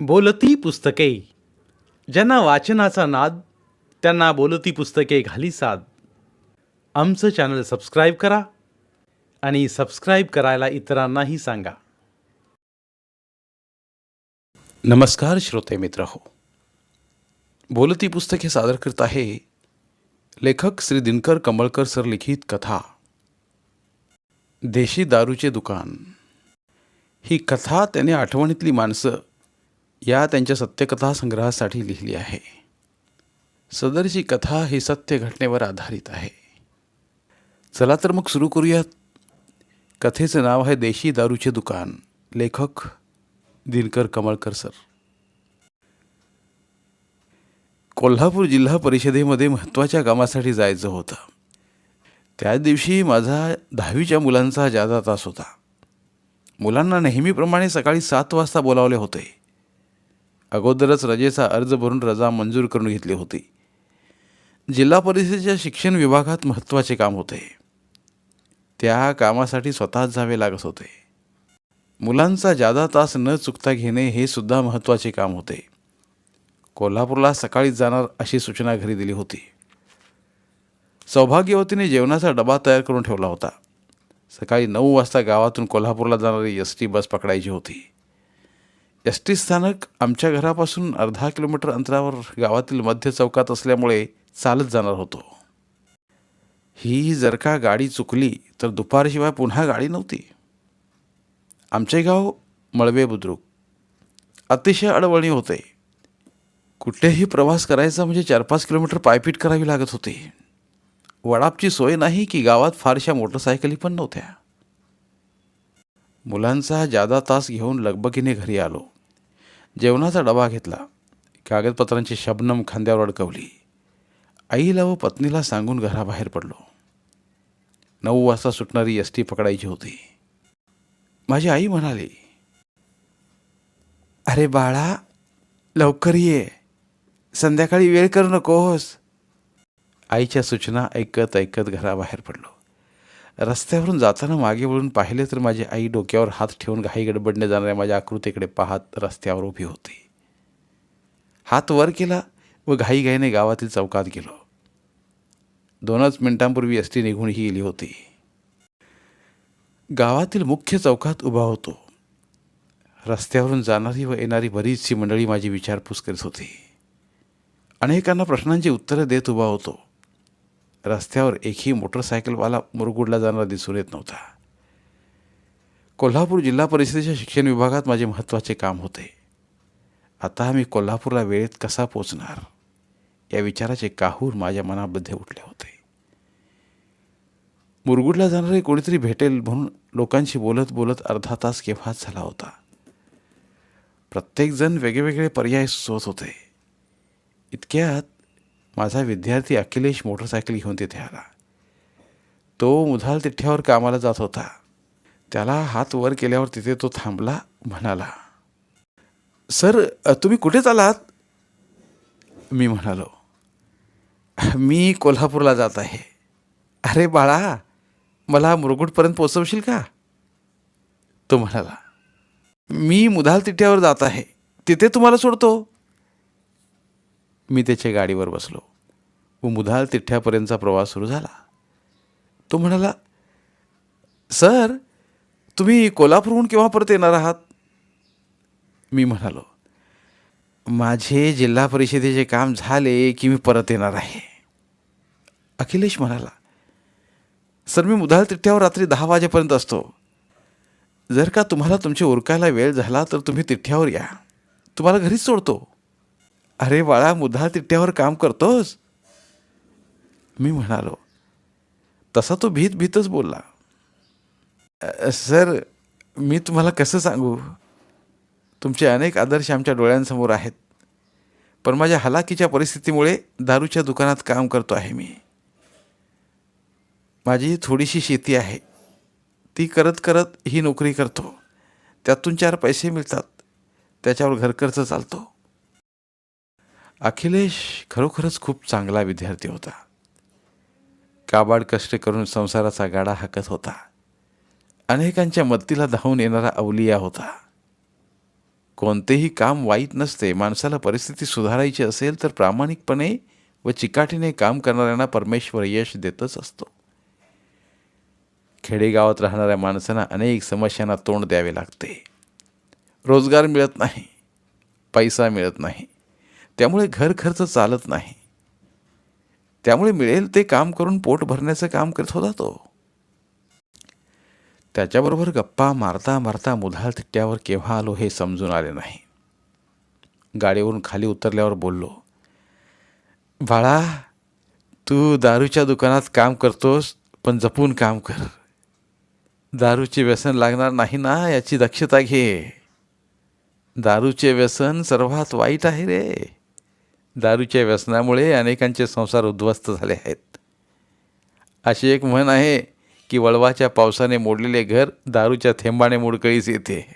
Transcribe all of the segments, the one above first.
बोलती पुस्तके. ज्यांना वाचनाचा नाद त्यांना बोलती पुस्तके घाली साद. आमचं चॅनल सबस्क्राईब करा आणि सबस्क्राईब करायला इतरांनाही सांगा. नमस्कार श्रोते मित्र हो. बोलती पुस्तके सादर करत आहे लेखक श्री दिनकर कमळकर सर लिखित कथा. देशी दारूचे दुकान. ही कथा त्याने आठवणीतली माणसं या त्यांच्या सत्यकथा संग्रहासाठी लिहिली आहे. सदरची कथा ही सत्य घटनेवर आधारित आहे. चला तर मग सुरू करूयात. कथेचं नाव आहे देशी दारूचे दुकान. लेखक दिनकर कमळकर सर. कोल्हापूर जिल्हा परिषदेमध्ये महत्त्वाच्या कामासाठी जायचं होतं. त्याच दिवशी माझा दहावीच्या मुलांचा जादा तास होता. मुलांना नेहमीप्रमाणे सकाळी सात वाजता बोलावले होते. अगोदरच रजेचा अर्ज भरून रजा मंजूर करून घेतली होती. जिल्हा परिषदेच्या शिक्षण विभागात महत्त्वाचे काम होते. त्या कामासाठी स्वतःच जावे लागत होते. मुलांचा जादा तास न चुकता घेणे हे सुद्धा महत्त्वाचे काम होते. कोल्हापूरला सकाळीच जाणार अशी सूचना घरी दिली होती. सौभाग्यवतीने जेवणाचा डबा तयार करून ठेवला होता. सकाळी नऊ वाजता गावातून कोल्हापूरला जाणारी एस टी बस पकडायची होती. एस टी स्थानक आमच्या घरापासून अर्धा किलोमीटर अंतरावर गावातील मध्य चौकात असल्यामुळे चालत जाणार होतो. ही जर का गाडी चुकली तर दुपारशिवाय पुन्हा गाडी नव्हती. आमचे गाव मळवे बुद्रुक. अतिशय अडवणी होते. कुठेही प्रवास करायचा म्हणजे चार पाच किलोमीटर पायपीट करावी लागत होती. वडापची सोय नाही की गावात फारशा मोटरसायकली पण नव्हत्या. मुलांचा जादा तास घेऊन लगबगीने घरी आलो. जेवणाचा डबा घेतला. कागदपत्रांची शबनम खांद्यावर अडकवली. आईला व पत्नीला सांगून घराबाहेर पडलो. नऊ वाजता सुटणारी एस टी पकडायची होती. माझी आई म्हणाली अरे बाळा लवकर ये. संध्याकाळी वेळ करू नकोस. आईच्या सूचना ऐकत ऐकत घराबाहेर पडलो. रस्त्यावरून जाताना मागे वळून पाहिले तर माझी आई डोक्यावर हात ठेवून घाई गडबडने जाणाऱ्या माझ्या आकृतीकडे पाहत रस्त्यावर उभी होती. हात वर केला व घाईघाईने गावातील चौकात गेलो. दोनच मिनिटांपूर्वी एस टी निघून ही गेली होती. गावातील मुख्य चौकात उभा होतो. रस्त्यावरून जाणारी व येणारी बरीचशी मंडळी माझी विचारपूस करीत होती. अनेकांना प्रश्नांची उत्तरं देत उभा होतो. रस्त्यावर एकही मोटरसायकलवाला मुरगुडला जाणारा दिसून येत नव्हता. कोल्हापूर जिल्हा परिषदेच्या शिक्षण विभागात माझे महत्त्वाचे काम होते. आता मी कोल्हापूरला वेळेत कसा पोचणार? या विचाराचे काहूर माझ्या मनामध्ये उठले होते. मुरगुडला जाणारे कोणीतरी भेटेल म्हणून लोकांशी बोलत बोलत अर्धा तास केव्हाच झाला होता. प्रत्येकजण वेगवेगळे पर्याय सुचवत होते. इतक्यात माझा विद्यार्थी अखिलेश मोटरसायकल घेऊन तिथे आला. तो मुधाल तिठ्यावर कामाला जात होता. त्याला हात वर केल्यावर तिथे तो थांबला म्हणाला सर तुम्ही कुठे चालात मी म्हणालो मी कोल्हापूरला जात आहे. अरे बाळा मला मुरगुडपर्यंत पोचवशील का? तो म्हणाला मी मुधाल तिठ्यावर जात आहे. तिथे तुम्हाला सोडतो. मी त्याच्या गाडीवर बसलो. व मुधाल तिठ्ठ्यापर्यंतचा प्रवास सुरू झाला. तो म्हणाला सर तुम्ही कोल्हापूरहून केव्हा परत येणार आहात? मी म्हणालो माझे जिल्हा परिषदेचे काम झाले की मी परत येणार आहे. अखिलेश म्हणाला सर मी मुधाल तिठ्ठ्यावर रात्री दहा वाजेपर्यंत असतो. जर का तुम्हाला तुमचे उरकायला वेळ झाला तर तुम्ही तिठ्ठ्यावर या. तुम्हाला घरीच सोडतो. अरे बाळा मुद्दा तिट्ट्यावर काम करतोस? मी म्हणालो तसा तो भीत भीतच बोलला. सर मी तुम्हाला कसं सांगू? तुमचे अनेक आदर्श आमच्या डोळ्यांसमोर आहेत पण माझ्या हलाखीच्या परिस्थितीमुळे दारूच्या दुकानात काम करतो आहे मी. माझी थोडीशी शेती आहे. ती करत करत ही नोकरी करतो. त्यातून चार पैसे मिळतात. त्याच्यावर घरखर्च चालतो. अखिलेश खरोखरच खूप चांगला विद्यार्थी होता. काबाड कष्ट करून संसाराचा गाडा हाकत होता. अनेकांच्या मदतीला धावून येणारा अवलिया होता. कोणतेही काम वाईट नसते माणसाला परिस्थिती सुधारायची असेल तर प्रामाणिकपणे व चिकाटीने काम करणाऱ्यांना परमेश्वर यश देतच असतो. खेडेगावात राहणाऱ्या माणसांना अनेक समस्यांना तोंड द्यावे लागते. रोजगार मिळत नाही पैसा मिळत नाही. त्यामुळे घर खर्च चालत नाही. त्यामुळे मिळेल ते काम करून पोट भरण्याचं काम करत होता तो. त्याच्याबरोबर गप्पा मारता मारता मुधाळ तिट्ट्यावर केव्हा आलो हे समजून आले नाही. गाडीवरून खाली उतरल्यावर बोललो बाळा तू दारूच्या दुकानात काम करतोस पण जपून काम कर. दारूचे व्यसन लागणार नाही ना याची दक्षता घे. दारूचे व्यसन सर्वात वाईट आहे रे. दारूच्या व्यसनामुळे अनेकांचे संसार उद्ध्वस्त झाले आहेत. अशी एक म्हण आहे की वळवाच्या पावसाने मोडलेले घर दारूच्या थेंबाने मोडकळीस येते.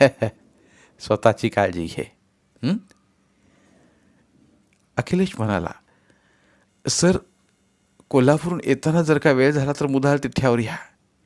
स्वतःची काळजी घे. अखिलेश म्हणाला सर कोल्हापूरहून येताना जर का वेळ झाला तर मुदाल तिथ्यावर या.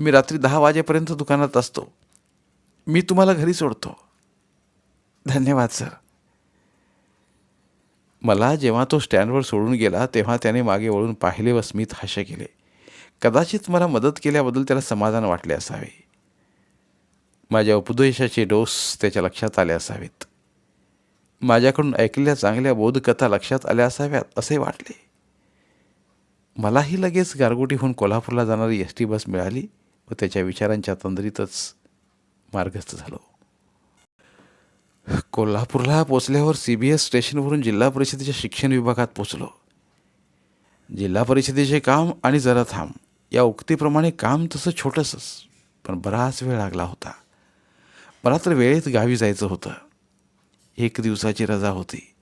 मी रात्री दहा वाजेपर्यंत दुकानात असतो. मी तुम्हाला घरी सोडतो. धन्यवाद सर. मला जेव्हा तो स्टँडवर सोडून गेला तेव्हा त्याने मागे वळून पाहिले व स्मित हास्य केले. कदाचित मला मदत केल्याबद्दल त्याला समाधान वाटले असावे. माझ्या उपदेशाचे डोस त्याच्या लक्षात आले असावेत. माझ्याकडून ऐकलेल्या चांगल्या बोधकथा लक्षात आल्या असाव्यात असे वाटले. मलाही लगेच गारगोटीहून कोल्हापूरला जाणारी एस टी बस मिळाली व त्याच्या विचारांच्या तंद्रीतच मार्गस्थ झालो. कोल्हापूरला पोचल्यावर सी बी एस स्टेशनवरून जिल्हा परिषदेच्या शिक्षण विभागात पोचलो. जिल्हा परिषदेचे काम आणि जरा थांब या उक्तीप्रमाणे काम तसं छोटंसंच पण बराच वेळ लागला होता. मला तर वेळेत गावी जायचं होतं. एक दिवसाची रजा होती.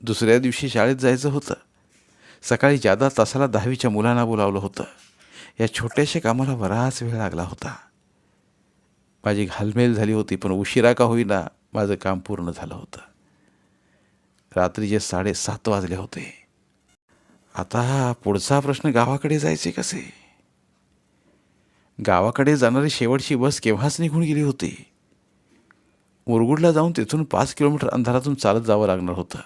दुसऱ्या दिवशी शाळेत जायचं होतं. सकाळी जादा तासाला दहावीच्या मुलांना बोलावलं होतं. या छोट्याशा कामाला बराच वेळ लागला होता. माझी घालमेल झाली होती पण उशिरा का होईना माझं काम पूर्ण झालं होतं. रात्रीचे साडेसात वाजले होते. आता पुढचा प्रश्न गावाकडे जायचे कसे? गावाकडे जाणारी शेवटची बस केव्हाच निघून गेली होती? मुरगुडला जाऊन तिथून पाच किलोमीटर अंधारातून चालत जावं लागणार होतं.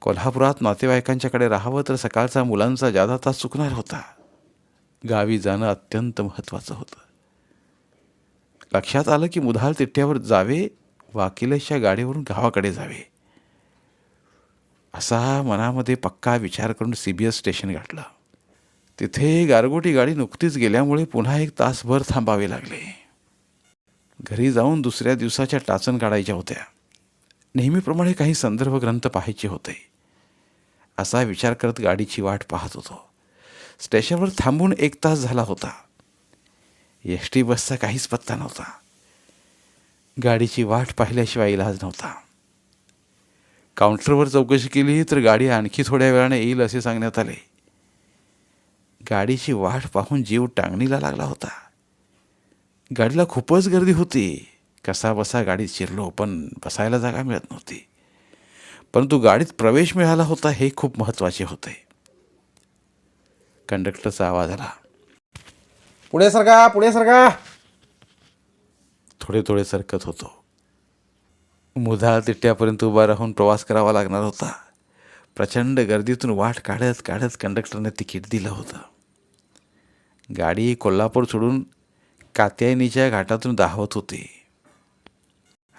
कोल्हापुरात नातेवाईकांच्याकडे राहावं तर सकाळचा मुलांचा जादा तास चुकणार होता. गावी जाणं अत्यंत महत्त्वाचं होतं. लक्षात आलं की मुधाल तिठ्ठ्यावर जावे वाकिलेशच्या गाडीवरून गावाकडे जावे. असा मनामध्ये पक्का विचार करून सी बी एस स्टेशन गाठलं. तिथे गारगोटी गाडी नुकतीच गेल्यामुळे पुन्हा एक तासभर थांबावे लागले. घरी जाऊन दुसऱ्या दिवसाच्या टाचण काढायच्या होत्या. नेहमीप्रमाणे काही संदर्भ ग्रंथ पाहायचे होते. असा विचार करत गाडीची वाट पाहत होतो. स्टेशनवर थांबून एक तास झाला होता. एस टी बसचा काहीच पत्ता नव्हता. गाडीची वाट पाहिल्याशिवाय इलाज नव्हता. काउंटरवर चौकशी केली तर गाडी आणखी थोड्या वेळाने येईल असे सांगण्यात आले. गाडीची वाट पाहून जीव टांगणीला लागला होता. गाडीला खूपच गर्दी होती. कसा बसा गाडीत शिरलो पण बसायला जागा मिळत नव्हती. परंतु गाडीत प्रवेश मिळाला होता हे खूप महत्त्वाचे होते. कंडक्टरचा आवाज आला. पुढे सरका पुढे सरका थोडे थोडे सरकत होतो. मुधाळ तिट्ट्यापर्यंत उभा राहून प्रवास करावा लागणार होता. प्रचंड गर्दीतून वाट काढत काढत कंडक्टरने तिकीट दिलं होतं. गाडी कोल्हापूर सोडून कात्यायनीच्या घाटातून धावत होती.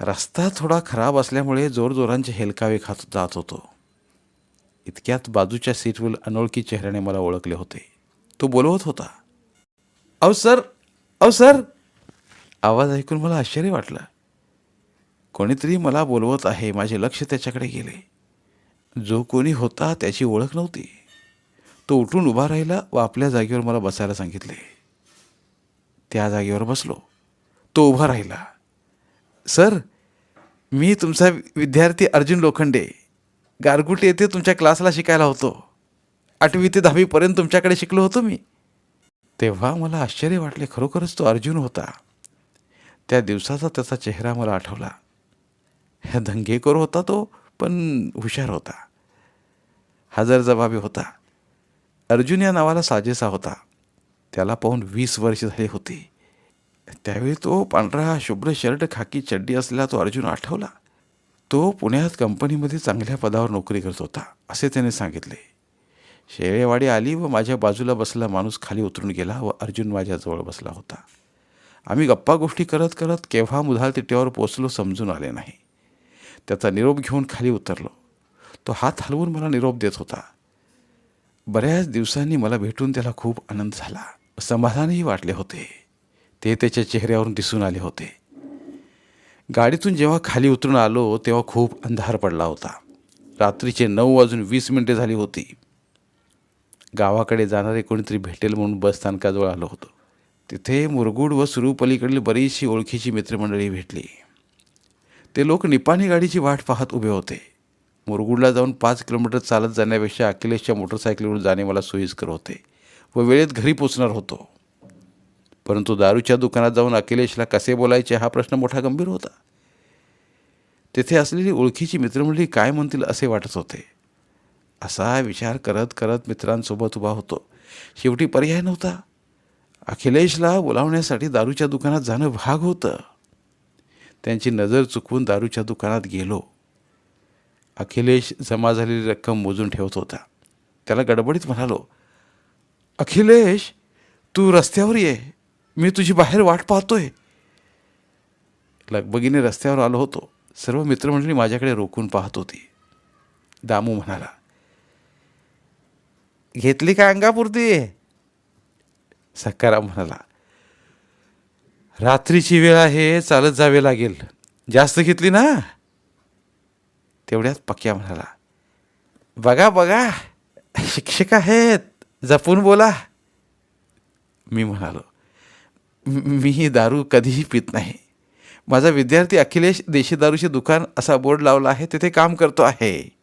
रस्ता थोडा खराब असल्यामुळे जोरजोरांचे हेलकावे खात जात होतो. इतक्यात बाजूच्या सीटवर अनोळखी चेहऱ्याने मला ओळखले होते. तो बोलवत होता अहो सर. अहो सर. आवाज ऐकून मला आश्चर्य वाटलं. कोणीतरी मला बोलवत आहे माझे लक्ष त्याच्याकडे गेले. जो कोणी होता त्याची ओळख नव्हती. तो उठून उभा राहिला व आपल्या जागेवर मला बसायला सांगितले. त्या जागेवर बसलो. तो उभा राहिला. सर मी तुमचा विद्यार्थी अर्जुन लोखंडे. गारगुटी येथे तुमच्या क्लासला शिकायला होतो. आठवी ते दहावीपर्यंत तुमच्याकडे शिकलो होतो मी. तेव्हा मला आश्चर्य वाटले खरोखरच तो अर्जुन होता. त्या दिवसाचा त्याचा चेहरा मला आठवला. दंगेखोर होता तो पण हुशार होता. हजर जबाबी होता. अर्जुन या नावाला साजेसा होता. त्याला पाहून वीस वर्ष झाली होती. त्यावेळी तो पांढरा शुभ्र शर्ट खाकी चड्डी असलेला तो अर्जुन आठवला. तो पुण्यात कंपनीमध्ये चांगल्या पदावर नोकरी करत होता असे त्याने सांगितले. शेळेवाडी आली व माझ्या बाजूला बसला माणूस खाली उतरून गेला व अर्जुन माझ्याजवळ बसला होता. आम्ही गप्पा गोष्टी करत करत केव्हा मुधाल तिट्यावर पोचलो समजून आले नाही. त्याचा निरोप घेऊन खाली उतरलो. तो हात हलवून मला निरोप देत होता. बऱ्याच दिवसांनी मला भेटून त्याला खूप आनंद झाला. समाधानही वाटले होते. ते त्याच्या चेहऱ्यावरून दिसून आले होते. गाडीतून जेव्हा खाली उतरून आलो तेव्हा खूप अंधार पडला होता. रात्रीचे नऊ वाजून वीस मिनिटे झाली होती. गावाकडे जाणारे कोणीतरी भेटेल म्हणून बस स्थानकाजवळ आलो होतो. तिथे मुरगुड व सुरूपलीकडील बरीचशी ओळखीची मित्रमंडळी भेटली. ते लोक निपाणी गाडीची वाट पाहत उभे होते. मुरगुडला जाऊन पाच किलोमीटर चालत जाण्यापेक्षा अखिलेशच्या मोटरसायकलीवरून जाणे मला सोयीस्कर होते व वेळेत घरी पोचणार होतो. परंतु दारूच्या दुकानात जाऊन अखिलेशला कसे बोलायचे हा प्रश्न मोठा गंभीर होता. तेथे असलेली ओळखीची मित्रमंडळी काय म्हणतील असे वाटत होते. असा विचार करत करत मित्रांसोबत उभा होतो. शेवटी पर्याय नव्हता. अखिलेशला बोलावण्यासाठी दारूच्या दुकानात जाणं भाग होतं. त्यांची नजर चुकवून दारूच्या दुकानात गेलो. अखिलेश जमा झालेली रक्कम मोजून ठेवत होता. त्याला गडबडीत म्हणालो अखिलेश तू रस्त्यावर ये. मी तुझी बाहेर वाट पाहतोय. लगबगीने रस्त्यावर आलो होतो. सर्व मित्रमंडळी माझ्याकडे रोखून पाहत होती. दामू म्हणाला घेतली का अंगापुरती? सकाराम म्हणाला रात्रीची वेळ आहे चालत जावे लागेल. जास्त घेतली ना? तेवढ्यात पक्या म्हणाला बघा बघा शिक्षक आहेत जपून बोला. मी म्हणालो "मी दारू कधीही पित नाही. माझा विद्यार्थी अखिलेश देशी दारूचे दुकान असा बोर्ड लावला आहे तिथे काम करतो आहे.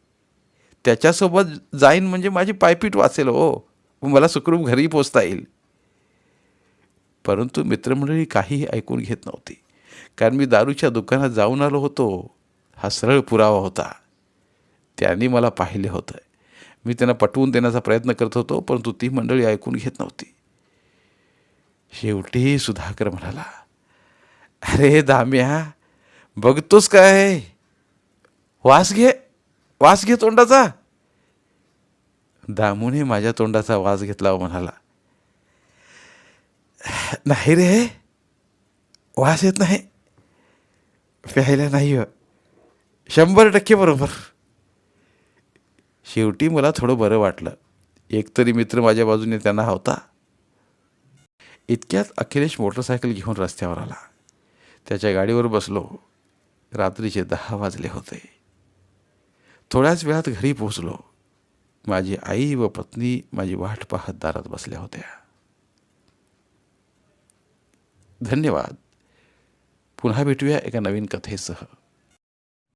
त्याच्यासोबत जाईन म्हणजे माझी पायपीट वाचेल हो. मला सुखरूप घरी पोचता येईल. परंतु मित्रमंडळी काहीही ऐकून घेत नव्हती. कारण मी दारूच्या दुकानात जाऊन आलो होतो. हा सरळ पुरावा होता. त्यांनी मला पाहिले होतं. मी त्यांना पटवून देण्याचा प्रयत्न करत होतो परंतु ती मंडळी ऐकून घेत नव्हती. शेवटी सुधाकर म्हणाला अरे दाम्या बघतोस काय? वास घे वास घे तोंडाचा. दामूने माझ्या तोंडाचा वास घेतला हो म्हणाला. नाही रे वास येत नाही. प्यायला नाही हो. शंभर टक्के बरोबर. शेवटी मला थोडं बरं वाटलं. एकतरी मित्र माझ्या बाजूने त्यांना होता इतक्यात अखिलेश मोटरसायकल घेऊन रस्त्यावर आला. त्याच्या गाडीवर बसलो. रात्रीचे दहा वाजले होते. थोड्याच वेळात घरी पोचलो माझी आई व पत्नी माझी वाट पाहत दारात बसल्या होत्या. धन्यवाद. पुन्हा भेटूया एका नवीन कथेसह.